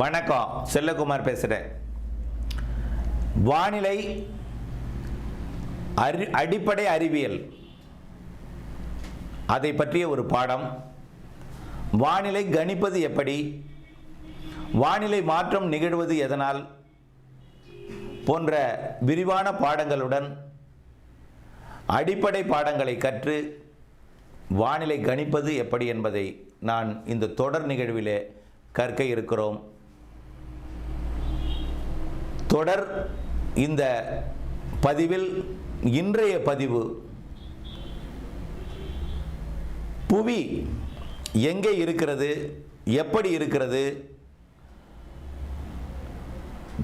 வணக்கம் செல்லகுமார் பேசுகிறேன் வானிலை அறி அடிப்படை அறிவியல். அதை பற்றிய ஒரு பாடம். வானிலை கணிப்பது எப்படி? வானிலை மாற்றம் நிகழ்வது எதனால்? போன்ற விரிவான பாடங்களுடன் அடிப்படை பாடங்களை கற்று வானிலை கணிப்பது எப்படி என்பதை நான் இந்த தொடர் நிகழ்விலே கற்க இருக்கிறோம். தொடர் இந்த பதிவில் இன்றைய பதிவு. புவி எங்கே இருக்கிறது? எப்படி இருக்கிறது?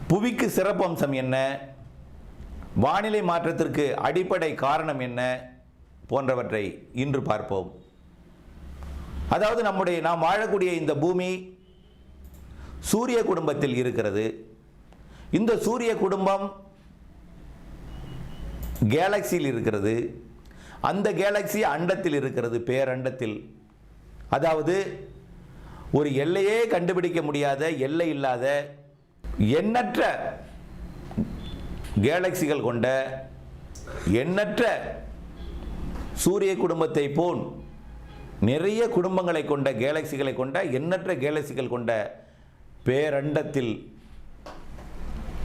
புவிக்கு சிறப்பம்சம் என்ன? வானிலை மாற்றத்திற்கு அடிப்படை காரணம் என்ன? போன்றவற்றை இன்று பார்ப்போம். அதாவது நம்முடைய நாம் வாழக்கூடிய இந்த பூமி சூரிய குடும்பத்தில் இருக்கிறது. இந்த சூரிய குடும்பம் கேலக்சியில் இருக்கிறது. அந்த கேலக்சி அண்டத்தில் இருக்கிறது பேரண்டத்தில். அதாவது ஒரு எல்லையே கண்டுபிடிக்க முடியாத எல்லை இல்லாத எண்ணற்ற கேலக்சிகள் கொண்ட எண்ணற்ற சூரிய குடும்பத்தை போல் நிறைய குடும்பங்களை கொண்ட கேலக்சிகளை கொண்ட எண்ணற்ற கேலக்சிகள் கொண்ட பேரண்டத்தில்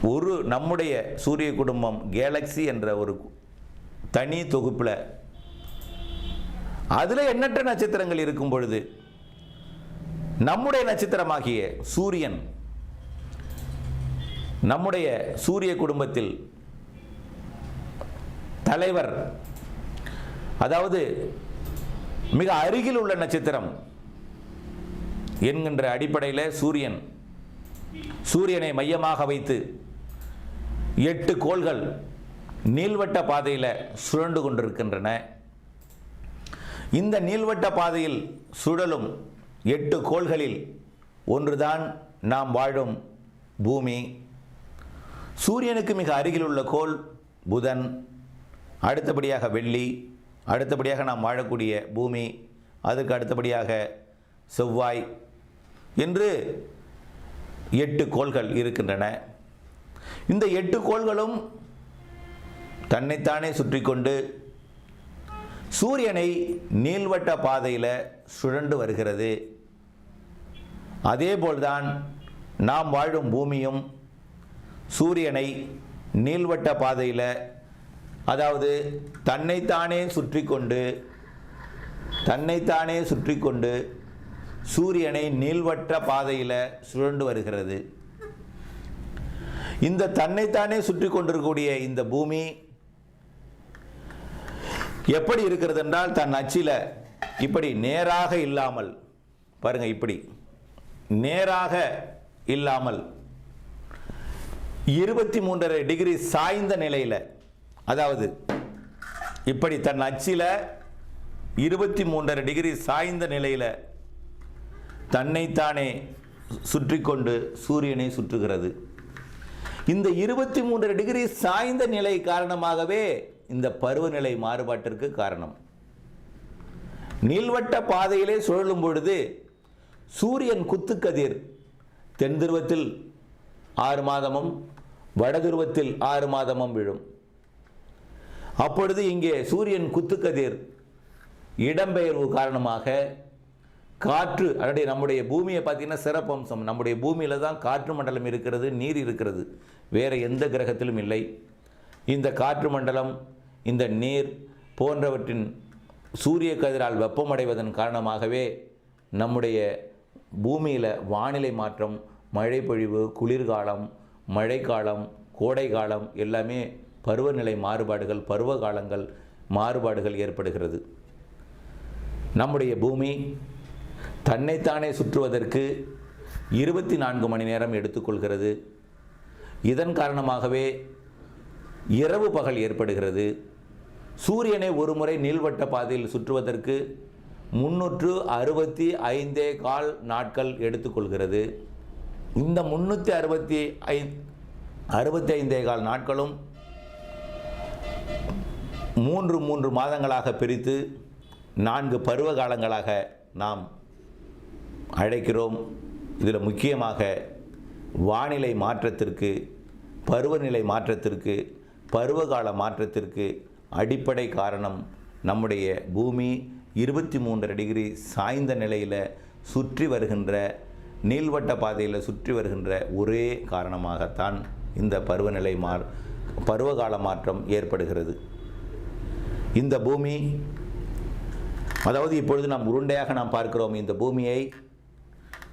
ஒரு நம்முடைய சூரிய குடும்பம் கேலக்சி என்ற ஒரு தனி தொகுப்பில் அதில் எண்ணற்ற நட்சத்திரங்கள் இருக்கும் பொழுது நம்முடைய நட்சத்திரமாகிய சூரியன் நம்முடைய சூரிய குடும்பத்தில் தலைவர் அதாவது மிக அருகில் உள்ள நட்சத்திரம் என்கின்ற அடிப்படையில் சூரியன் சூரியனை மையமாக வைத்து எட்டு கோள்கள் நீள்வட்ட பாதையில் சுழண்டு கொண்டிருக்கின்றன. இந்த நீள்வட்ட பாதையில் சுழலும் எட்டு கோள்களில் ஒன்றுதான் நாம் வாழும் பூமி. சூரியனுக்கு மிக அருகில் உள்ள கோள் புதன். அடுத்தபடியாக வெள்ளி அடுத்தபடியாக நாம் வாழக்கூடிய பூமி அதுக்கு அடுத்தபடியாக செவ்வாய் என்று எட்டு கோள்கள் இருக்கின்றன. இந்த எட்டு கோள்களும் தன்னைத்தானே சுற்றி கொண்டு சூரியனை நீள்வட்ட பாதையில் சுழண்டு வருகிறது. அதேபோல்தான் நாம் வாழும் பூமியும் சூரியனை நீள்வட்ட பாதையில் அதாவது தன்னைத்தானே சுற்றி கொண்டு தன்னைத்தானே சுற்றி கொண்டு சூரியனை நீள்வட்ட பாதையில் சுழண்டு வருகிறது. இந்த தன்னைத்தானே சுற்றி கொண்டிருக்கக்கூடிய இந்த பூமி எப்படி இருக்கிறது என்றால் தன் அச்சில் இப்படி நேராக இல்லாமல் பாருங்க இப்படி நேராக இல்லாமல் இருபத்தி மூன்றரை டிகிரி சாய்ந்த நிலையில் அதாவது இப்படி தன் அச்சில் இருபத்தி மூன்றரை டிகிரி சாய்ந்த நிலையில் தன்னைத்தானே சுற்றி கொண்டு சூரியனை சுற்றுகிறது. இந்த இருபத்தி மூன்று டிகிரி சாய்ந்த நிலை காரணமாகவே இந்த பருவநிலை மாறுபாட்டிற்கு காரணம். நீள்வட்ட பாதையிலே சுழலும் பொழுது சூரியன் குத்துக்கதிர் தென் துருவத்தில் ஆறு மாதமும் வடதுருவத்தில் ஆறு மாதமும் விழும். அப்பொழுது இங்கே சூரியன் குத்துக்கதிர் இடம்பெயர்வு காரணமாக காற்று அதனுடைய நம்முடைய பூமியை பார்த்தீங்கன்னா சிறப்பம்சம் நம்முடைய பூமியில் தான் காற்று மண்டலம் இருக்கிறது நீர் இருக்கிறது. வேறு எந்த கிரகத்திலும் இல்லை. இந்த காற்று மண்டலம் இந்த நீர் போன்றவற்றின் சூரிய கதிரால் வெப்பமடைவதன் காரணமாகவே நம்முடைய பூமியில் வானிலை மாற்றம் மழைப்பொழிவு குளிர்காலம் மழைக்காலம் கோடை காலம் எல்லாமே பருவநிலை மாறுபாடுகள் பருவ காலங்கள் மாறுபாடுகள் ஏற்படுகிறது. நம்முடைய பூமி தன்னைத்தானே சுற்றுவதற்கு இருபத்தி நான்கு மணி நேரம் எடுத்துக்கொள்கிறது. இதன் காரணமாகவே இரவு பகல் ஏற்படுகிறது. சூரியனை ஒரு முறை நீள்வட்ட பாதையில் சுற்றுவதற்கு முன்னூற்று அறுபத்தி ஐந்தே கால் நாட்கள் எடுத்துக்கொள்கிறது. இந்த முன்னூற்றி அறுபத்தி ஐ அறுபத்தி ஐந்தே கால் நாட்களும் மூன்று மூன்று மாதங்களாக பிரித்து நான்கு பருவ காலங்களாக நாம் அழைக்கிறோம். இதில் முக்கியமாக வானிலை மாற்றத்திற்கு பருவநிலை மாற்றத்திற்கு பருவகால மாற்றத்திற்கு அடிப்படை காரணம் நம்முடைய பூமி இருபத்தி மூன்றரை டிகிரி சாய்ந்த நிலையில் சுற்றி வருகின்ற நீள்வட்ட பாதையில் சுற்றி வருகின்ற ஒரே காரணமாகத்தான் இந்த பருவநிலை மா பருவகால மாற்றம் ஏற்படுகிறது. இந்த பூமி அதாவது இப்பொழுது நாம் உருண்டையாக நாம் பார்க்கிறோம் இந்த பூமியை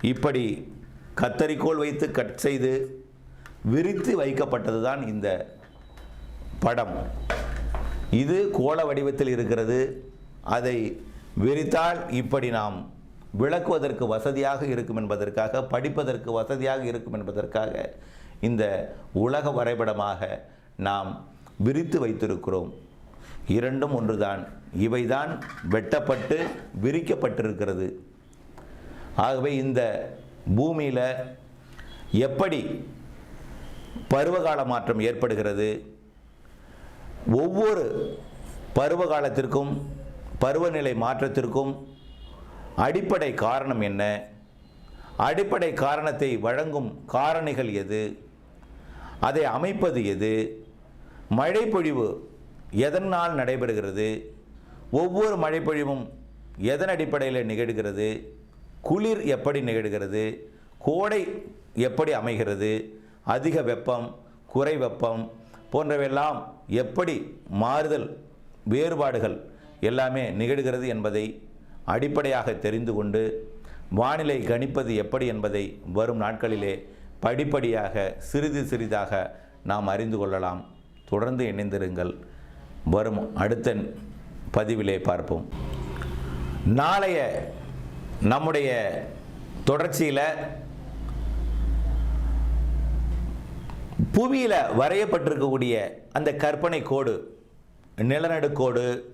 இப்படி கத்தரிக்கோள் வைத்து கட் செய்து விரித்து வைக்கப்பட்டது தான் இந்த படம். இது கோள வடிவத்தில் இருக்கிறது. அதை விரித்தால் இப்படி நாம் விளக்குவதற்கு வசதியாக இருக்கும் என்பதற்காக படிப்பதற்கு வசதியாக இருக்கும் என்பதற்காக இந்த உலக வரைபடமாக நாம் விரித்து வைத்திருக்கிறோம். இரண்டும் ஒன்றுதான். இவைதான் வெட்டப்பட்டு விரிக்கப்பட்டிருக்கிறது. ஆகவே இந்த பூமியில் எப்படி பருவகால மாற்றம் ஏற்படுகிறது? ஒவ்வொரு பருவகாலத்திற்கும் பருவநிலை மாற்றத்திற்கும் அடிப்படை காரணம் என்ன? அடிப்படை காரணத்தை வழங்கும் காரணிகள் எது? அதை அமைப்பது எது? மழைப்பொழிவு எதனால் நடைபெறுகிறது? ஒவ்வொரு மழைப்பொழிவும் எதன் அடிப்படையில் நிகழ்கிறது? குளிர் எப்படி நிகழ்கிறது? கோடை எப்படி அமைகிறது? அதிக வெப்பம் குறை வெப்பம் போன்றவையெல்லாம் எப்படி மாறுதல் வேறுபாடுகள் எல்லாமே நிகழ்கிறது என்பதை அடிப்படையாக தெரிந்து கொண்டு வானிலை கணிப்பது எப்படி என்பதை வரும் நாட்களிலே படிப்படியாக சிறிது சிறிதாக நாம் அறிந்து கொள்ளலாம். தொடர்ந்து இணைந்திருங்கள். வரும் அடுத்த பதிவிலே பார்ப்போம். நாளைய நம்முடைய தொடர்ச்சியில் புவியில் வரையப்பட்டிருக்கக்கூடிய அந்த கற்பனை கோடு நிலநடுக்கோடு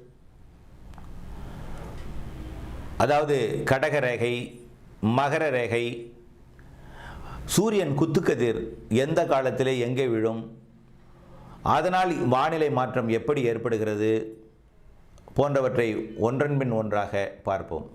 அதாவது கடக ரேகை மகர ரேகை சூரியன் குத்துக்கதிர் எந்த காலத்திலே எங்கே விழும் அதனால் வானிலை மாற்றம் எப்படி ஏற்படுகிறது போன்றவற்றை ஒன்றன் பின் ஒன்றாக பார்ப்போம்.